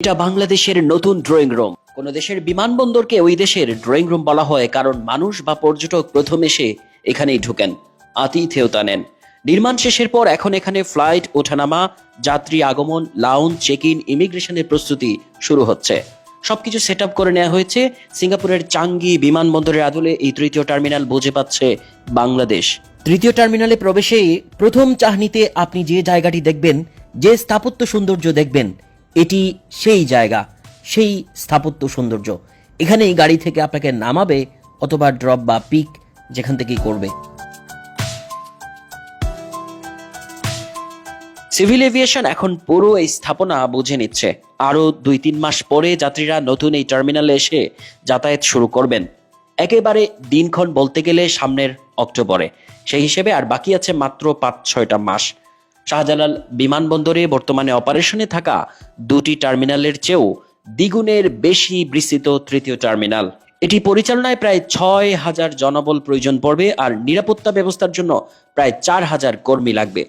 এটা বাংলাদেশের নতুন ড্রয়িং রুম কোন দেশের বিমানবন্দরকে ওই দেশের ড্রয়িং রুম বলা হয় কারণ মানুষ বা পর্যটক প্রথম এসে এখানেই ঢুকেন আতিথেয়তা নেন নির্মাণ শেষের পর এখন এখানে ফ্লাইট ওঠানামা, যাত্রী আগমন লাউন চেক ইন ইমিগ্রেশনের প্রস্তুতি শুরু হচ্ছে। সবকিছু সেট আপ করে নেওয়া হয়েছে। সিঙ্গাপুরের চাঙ্গি বিমানবন্দরের আদলে এই তৃতীয় টার্মিনাল বুঝে পাচ্ছে বাংলাদেশ। তৃতীয় টার্মিনালে প্রবেশেই প্রথম চাহনিতে আপনি যে জায়গাটি দেখবেন, যে স্থাপত্য সৌন্দর্য দেখবেন এটি সেই জায়গা, সেই স্থাপত্য সৌন্দর্য। এখানেই গাড়ি থেকে আপনাকে নামাবে অথবা ড্রপ বা পিক যেখান থেকেই করবে। সিভিল এভিয়েশন এখন পুরো এই স্থাপনা বুঝে নিচ্ছে। আরও দুই তিন মাস পরে যাত্রীরা নতুন এই টার্মিনালে এসে যাতায়াত শুরু করবেন। একেবারে দিনক্ষণ বলতে গেলে সামনের অক্টোবরে। সেই হিসেবে আর বাকি আছে মাত্র পাঁচ ছয়টা মাস। শাহজালাল বিমানবন্দরে বর্তমানে অপারেশনে থাকা দুটি টার্মিনালের চেয়েও দ্বিগুণের বেশি বিস্তৃত তৃতীয় টার্মিনাল। এটি পরিচালনায় প্রায় ছয় হাজার জনবল প্রয়োজন পড়বে আর নিরাপত্তা ব্যবস্থার জন্য প্রায় চার হাজার কর্মী লাগবে।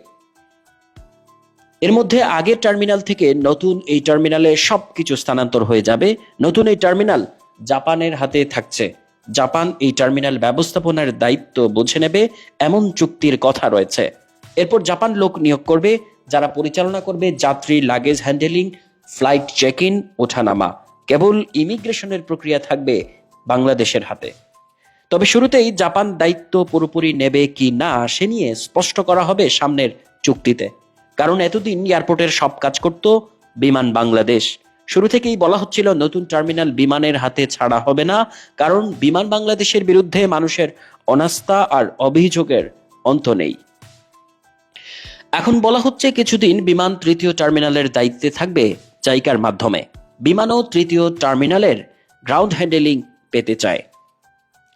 এর মধ্যে আগের টার্মিনাল থেকে নতুন এই টার্মিনালে সবকিছু স্থানান্তর হয়ে যাবে। নতুন এই টার্মিনাল জাপানের হাতে থাকছে। জাপান এই টার্মিনাল ব্যবস্থাপনার দায়িত্ব বুঝে নেবে, এমন চুক্তির কথা রয়েছে। এরপর জাপান লোক নিয়োগ করবে, যারা পরিচালনা করবে যাত্রী luggage handling flight check in ওঠানামা। কেবল ইমিগ্রেশনের প্রক্রিয়া থাকবে বাংলাদেশের হাতে। তবে শুরুতেই জাপান দায়িত্ব পুরোপুরি নেবে কি না, সে নিয়ে স্পষ্ট করা হবে সামনের চুক্তিতে। কারণ এতদিন এয়ারপোর্টের সব কাজ করত বিমান বাংলাদেশ। শুরু থেকেই বলা হচ্ছিল নতুন টার্মিনাল বিমানের হাতে ছাড়া হবে না, কারণ বিমান বাংলাদেশের বিরুদ্ধে মানুষের অনাস্থা আর অভিযোগের অন্ত নেই। এখন বলা হচ্ছে কিছুদিন বিমান তৃতীয় টার্মিনালের দায়িত্বে থাকবে জাইকার মাধ্যমে। বিমানও তৃতীয় টার্মিনালের গ্রাউন্ড হ্যান্ডেলিং পেতে চায়।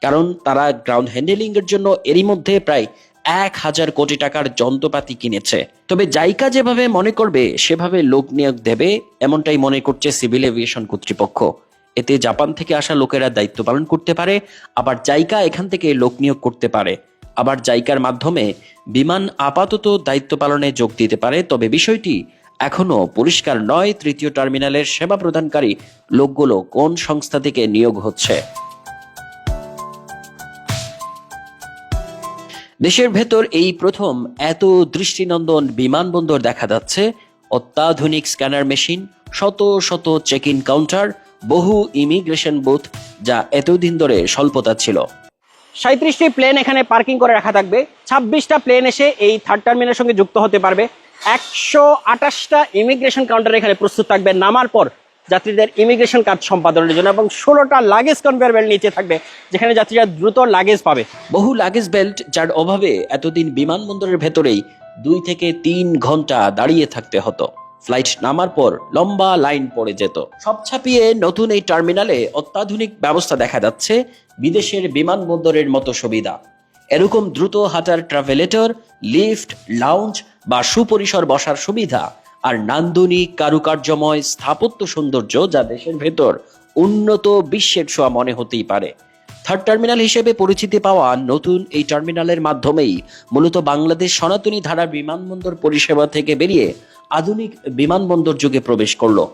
কারণ তারা গ্রাউন্ড হ্যান্ডেলিং এর জন্য এরই মধ্যে প্রায় এক হাজার কোটি টাকার যন্ত্রপাতি কিনেছে। তবে জাইকা যেভাবে মনে করবে, সেভাবে লোক নিয়োগ দেবে, এমনটাই মনে করছে সিভিল এভিয়েশন কর্তৃপক্ষ। এতে জাপান থেকে আসা লোকেরা দায়িত্ব পালন করতে পারে, আবার জাইকা এখান থেকে লোক নিয়োগ করতে পারে। আবার জাইকার মাধ্যমে বিমান আপাতত দায়িত্ব পালনে যোগ দিতে পারে, তবে বিষয়টি এখনও পরিষ্কার নয়। তৃতীয় টার্মিনালের সেবা প্রদানকারী লোকগুলো কোন সংস্থা থেকে নিয়োগ হচ্ছে? দেশের ভেতর এই প্রথম এত দৃষ্টিনন্দন বিমানবন্দর দেখা যাচ্ছে। অত্যাধুনিক স্ক্যানার মেশিন, শত শত চেক ইন কাউন্টার, বহু ইমিগ্রেশন বুথ, যা এতদিন ধরে স্বল্পতা ছিল। সাঁত্রিশটি প্লেন এখানে পার্কিং করে রাখা থাকবে। ছাব্বিশটা প্লেন এসে এই থার্ড টার্মিনালের সঙ্গে যুক্ত হতে পারবে। একশো আঠাশটা ইমিগ্রেশন কাউন্টার এখানে প্রস্তুত থাকবে নামার পর যাত্রীদের ইমিগ্রেশন কাজ সম্পাদনের জন্য এবং ষোলোটা লাগেজ কনভেয়ার বেল্ট নিচে থাকবে, যেখানে যাত্রীরা দ্রুত লাগেজ পাবে। বহু লাগেজ বেল্ট যার অভাবে এতদিন বিমানবন্দরের ভেতরেই দুই থেকে তিন ঘণ্টা দাঁড়িয়ে থাকতে হতো। ফ্লাইট নামার পর লম্বা লাইন পড়ে যেত। সব ছাপিয়ে নতুন এই টার্মিনালে অত্যাধুনিক ব্যবস্থা দেখা যাচ্ছে বিদেশের বিমানবন্দরের মতো সুবিধা। এরকম দ্রুত হাঁটার ট্রাভেলেটর, লিফট, লাউঞ্জ বা সুপরিসর বসার সুবিধা আর নান্দনিক কারুকার্যময় স্থাপত্য সৌন্দর্য যা দেশের ভেতর উন্নত বিশ্বের ছোঁয়া মনে হতেই পারে। থার্ড টার্মিনাল হিসেবে পরিচিতি পাওয়া নতুন এই টার্মিনালের মাধ্যমেই মূলত বাংলাদেশ সনাতনী ধারা বিমানবন্দর পরিষেবা থেকে বেরিয়ে আধুনিক বিমানবন্দর যুগে প্রবেশ করল।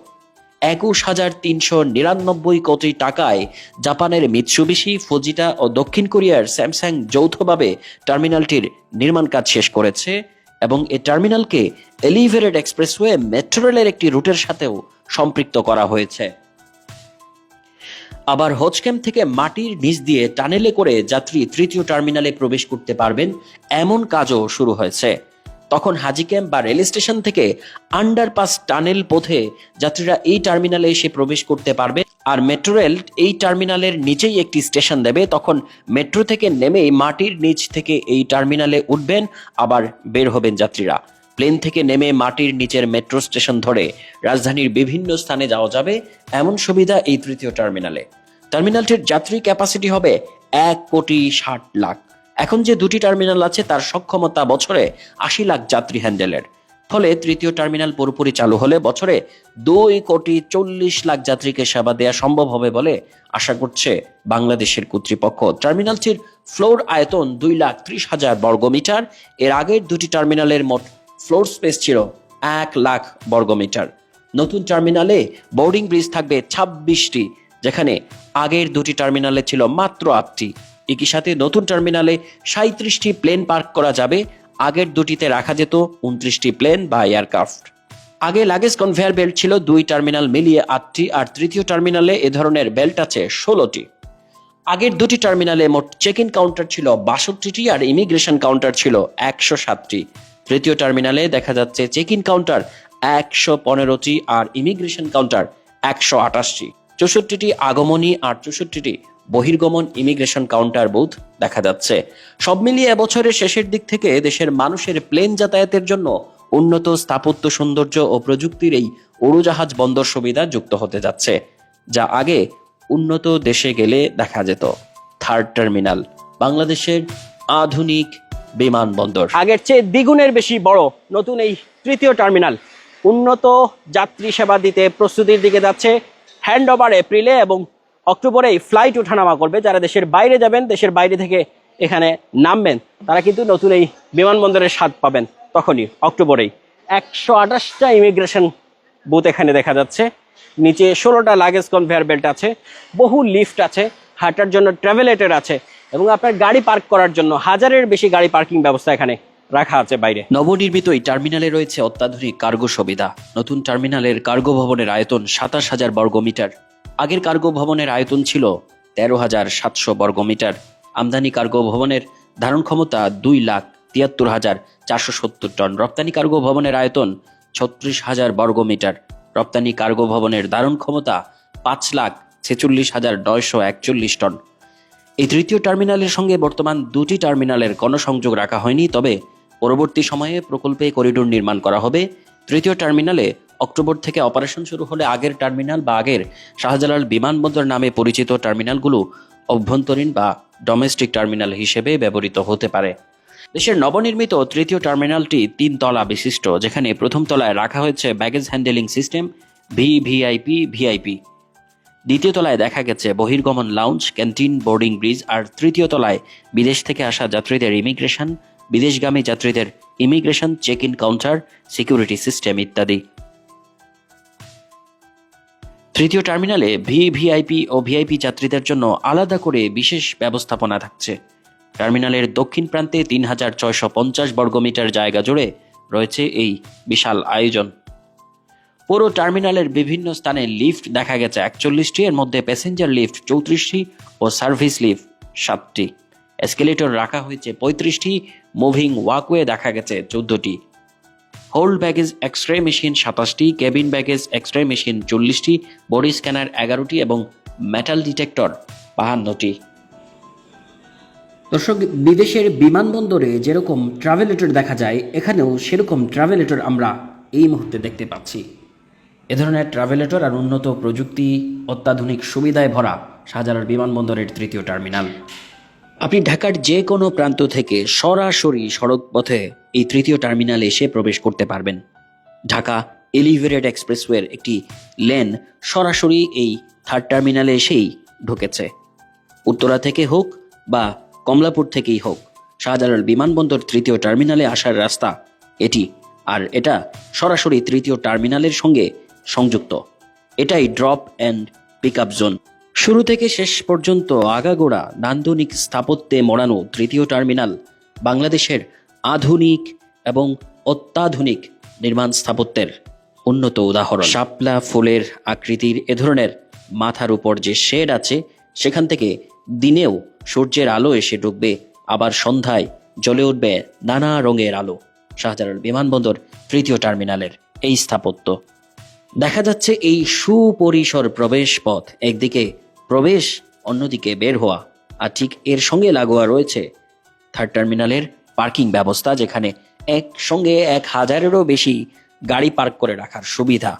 একুশ হাজার তিনশো নিরানব্বই কোটি টাকায় জাপানের মিৎসুবিশি, ফজিটা ও দক্ষিণ কোরিয়ার স্যামসাং যৌথভাবে টার্মিনালটির নির্মাণ কাজ শেষ করেছে এবং এ টার্মিনালকে এলিভেটেড এক্সপ্রেসওয়ে মেট্রো রেলের একটি রুটের সাথেও সম্পৃক্ত করা হয়েছে। আবার হজ ক্যাম্প থেকে মাটির নিচ দিয়ে টানেলে করে যাত্রী তৃতীয় টার্মিনালে প্রবেশ করতে পারবেন, এমন কাজও শুরু হয়েছে। তখন হাজি ক্যাম্প বা রেল স্টেশন থেকে আন্ডারপাস টানেল পথে যাত্রীরা এই টার্মিনালে এসে প্রবেশ করতে পারবে। আর মেট্রো রেল এই টার্মিনালের নিচেই একটি স্টেশন দেবে। তখন মেট্রো থেকে নেমেই মাটির নিচ থেকে এই টার্মিনালে উঠবেন, আবার বের হবেন যাত্রীরা। প্লেন থেকে নেমে মাটির নিচের মেট্রো স্টেশন ধরে রাজধানীর বিভিন্ন স্থানে যাওয়া যাবে। এমন সুবিধা এই তৃতীয় টার্মিনালে। টার্মিনালটির যাত্রী ক্যাপাসিটি হবে এক কোটি ষাট লাখ। এখন যে দুটি টার্মিনাল আছে, তার সক্ষমতা বছরে আশি লাখ যাত্রী হ্যান্ডেলের। ফলে তৃতীয় টার্মিনাল পুরোপুরি চালু হলে বছরে দুই কোটি চল্লিশ লাখ যাত্রীকে সেবা দেওয়া সম্ভব হবে বলে আশা করছে বাংলাদেশের কর্তৃপক্ষ। টার্মিনালটির ফ্লোর আয়তন দুই লাখ ত্রিশ হাজার বর্গমিটার। এর আগের দুটি টার্মিনালের মোট ফ্লোর স্পেস ছিল এক লাখ বর্গমিটার। নতুন টার্মিনালে বোর্ডিং ব্রিজ থাকবে ছাব্বিশটি, যেখানে আগের দুটি টার্মিনালে ছিল মাত্র আটটি। একই সাথে নতুন টার্মিনালে সাঁত্রিশটি প্লেন পার্ক করা যাবে। আগের দুটিতে রাখা যেত উনত্রিশটি প্লেন বা এয়ারক্রাফট। আগে লাগেজ কনভেয়ার বেল্ট ছিল দুই টার্মিনাল মিলিয়ে আটটি, আর তৃতীয় টার্মিনালে এ ধরনের বেল্ট আছে ষোলোটি। আগের দুটি টার্মিনালে মোট চেক ইন কাউন্টার ছিল বাষট্টিটি, আর ইমিগ্রেশন কাউন্টার ছিল একশো সাতটি। তৃতীয় টার্মিনালে দেখা যাচ্ছে চেক ইন কাউন্টার একশো পনেরোটি, আর ইমিগ্রেশন কাউন্টার একশো আটাশটি চৌষট্টিটি আগমনী, আর চৌষট্টিটি বহির্গমন ইমিগ্রেশন কাউন্টার বুথ দেখা যাচ্ছে। সব মিলিয়ে এবছরের শেষের দিক থেকে দেশের মানুষের প্লেন যাতায়াতের জন্য উন্নত, স্থাপত্য সৌন্দর্য ও প্রযুক্তির এই উড়োজাহাজ বন্দর সুবিধা যুক্ত হতে যাচ্ছে, যা আগে উন্নত দেশে গেলে দেখা যেত। থার্ড টার্মিনাল, বাংলাদেশের আধুনিক বিমানবন্দর। আগের চেয়ে দ্বিগুণের বেশি বড় নতুন এই তৃতীয় টার্মিনাল। উন্নত যাত্রী সেবা দিতে প্রস্তুতির দিকে যাচ্ছে। হ্যান্ড ওভার এপ্রিলে এবং অক্টোবরেই ফ্লাইট ওঠানামা করবে। যারা দেশের বাইরে যাবেন, দেশের বাইরে থেকে এখানে নামবেন, তারা কিন্তু নতুন এই বিমানবন্দরের স্বাদ পাবেন তখনই, অক্টোবরেই। একশো আঠাশটা ইমিগ্রেশন বুথ এখানে দেখা যাচ্ছে। নিচে ষোলোটা লাগেজ কনভেয়ার বেল্ট আছে, বহু লিফট আছে, হাঁটার জন্য ট্রাভেলেটর আছে, এবং আপনার গাড়ি পার্ক করার জন্য হাজারের বেশি গাড়ি পার্কিং ব্যবস্থা এখানে রাখা আছে বাইরে। নবনির্মিত এই টার্মিনালে রয়েছে অত্যাধুনিক কার্গো সুবিধা। নতুন টার্মিনালের কার্গো ভবনের আয়তন সাতাশ হাজার বর্গমিটার আগের কার্গো ভবনের আয়তন ছিল তেরো হাজার সাতশো বর্গমিটার। আমদানি কার্গো ভবনের ধারণ ক্ষমতা দুই লাখ তিয়াত্তর হাজার চারশো সত্তর টন। রপ্তানি কার্গো ভবনের আয়তন ছত্রিশ হাজার বর্গমিটার। রপ্তানি কার্গো ভবনের ধারণ ক্ষমতা পাঁচ লাখ ছেচল্লিশ হাজার নয়শো একচল্লিশ টন। এই তৃতীয় টার্মিনালের সঙ্গে বর্তমান দুটি টার্মিনালের গণসংযোগ রাখা হয়নি, তবে পরবর্তী সময়ে প্রকল্পে করিডোর নির্মাণ করা হবে। তৃতীয় টার্মিনালে অক্টোবর থেকে অপারেশন শুরু হলে আগের টার্মিনাল বা আগের শাহজালাল বিমানবন্দর নামে পরিচিত টার্মিনালগুলো অভ্যন্তরীণ বা ডোমেস্টিক টার্মিনাল হিসেবে ব্যবহৃত হতে পারে। দেশের নবনির্মিত তৃতীয় টার্মিনালটি তিন তলা বিশিষ্ট, যেখানে প্রথম তলায় রাখা হয়েছে baggage handling system V VVIP VIP দ্বিতীয় তলায় দেখা গেছে বহির্গমন লাউঞ্জ ক্যান্টিন বোর্ডিং ব্রিজ আর তৃতীয় তলায় বিদেশ থেকে আসা যাত্রীদের ইমিগ্রেশন বিদেশগামী যাত্রীদের immigration check in counter security system ইত্যাদি। তৃতীয় টার্মিনালে ভিভিআইপি ও ভিআইপি যাত্রীদের জন্য আলাদা করে বিশেষ ব্যবস্থাপনা থাকছে। টার্মিনালের দক্ষিণ প্রান্তে তিন হাজার ছয়শো পঞ্চাশ বর্গমিটার জায়গা জুড়ে রয়েছে এই বিশাল আয়োজন। পুরো টার্মিনালের বিভিন্ন স্থানে লিফট দেখা গেছে একচল্লিশটি, এর মধ্যে প্যাসেঞ্জার লিফট চৌত্রিশটি ও সার্ভিস লিফট সাতটি। এসকেলেটর রাখা হয়েছে পঁয়ত্রিশটি, মুভিং ওয়াকওয়ে দেখা গেছে চোদ্দটি। Hold baggage X ray machine সাতাশটি, cabin baggage X ray machine চল্লিশটি, বডি স্ক্যানার এগারোটি এবং মেটাল ডিটেক্টর বাহান্নটি। দর্শক, বিদেশের বিমানবন্দরে যেরকম ট্রাভেলেটর দেখা যায়, এখানেও সেরকম ট্রাভেলেটর আমরা এই মুহূর্তে দেখতে পাচ্ছি। এ ধরনের ট্রাভেলেটর আর উন্নত প্রযুক্তি, অত্যাধুনিক সুবিধায় ভরা শাহজালাল বিমানবন্দরের তৃতীয় টার্মিনাল। আপনি ঢাকার যে কোনো প্রান্ত থেকে সরাসরি সড়ক পথে এই তৃতীয় টার্মিনালে এসে প্রবেশ করতে পারবেন। ঢাকা এলিভেটেড এক্সপ্রেসওয়ের একটি লেন সরাসরি এই থার্ড টার্মিনালে এসেই ঢুকেছে। উত্তরা থেকে হোক বা কমলাপুর থেকেই হোক, শাহজালাল বিমানবন্দর তৃতীয় টার্মিনালে আসার রাস্তা এটি, আর এটা সরাসরি তৃতীয় টার্মিনালের সঙ্গে সংযুক্ত। এটাই drop and pick up zone শুরু থেকে শেষ পর্যন্ত আগাগোড়া নান্দনিক স্থাপত্যে মোড়ানো তৃতীয় টার্মিনাল বাংলাদেশের আধুনিক এবং অত্যাধুনিক নির্মাণ স্থাপত্যের উন্নত উদাহরণ। শাপলা ফুলের আকৃতির এ ধরনের মাথার উপর যে শেড আছে, সেখান থেকে দিনেও সূর্যের আলো এসে ঢুকবে আবার সন্ধ্যায় জ্বলে উঠবে নানা রঙের আলো। শাহজালাল বিমানবন্দর তৃতীয় টার্মিনালের এই স্থাপত্য। দেখা যাচ্ছে এই সুপরিসর প্রবেশ পথ, একদিকে প্রবেশ, অন্যদিকে বের হওয়া। আর ঠিক এর সঙ্গে লাগোয়া রয়েছে থার্ড টার্মিনালের পার্কিং ব্যবস্থা, যেখানে একসঙ্গে এক হাজারেরও বেশি গাড়ি পার্ক করে রাখার সুবিধা।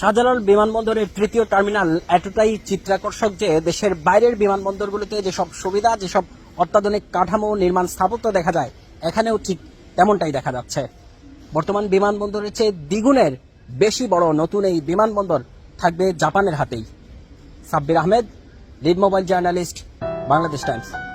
শাহজালাল বিমানবন্দরের তৃতীয় টার্মিনাল এতটাই চিত্রাকর্ষক যে দেশের বাইরের বিমানবন্দরগুলোতে যেসব সুবিধা, যেসব অত্যাধুনিক কাঠামো নির্মাণ স্থাপত্য দেখা যায়, এখানেও ঠিক তেমনটাই দেখা যাচ্ছে। বর্তমান বিমানবন্দরের চেয়ে দ্বিগুণের বেশি বড় নতুন এই বিমানবন্দর থাকবে জাপানের হাতেই। Sabbir Ahmed lead mobile journalist, Bangladesh Times.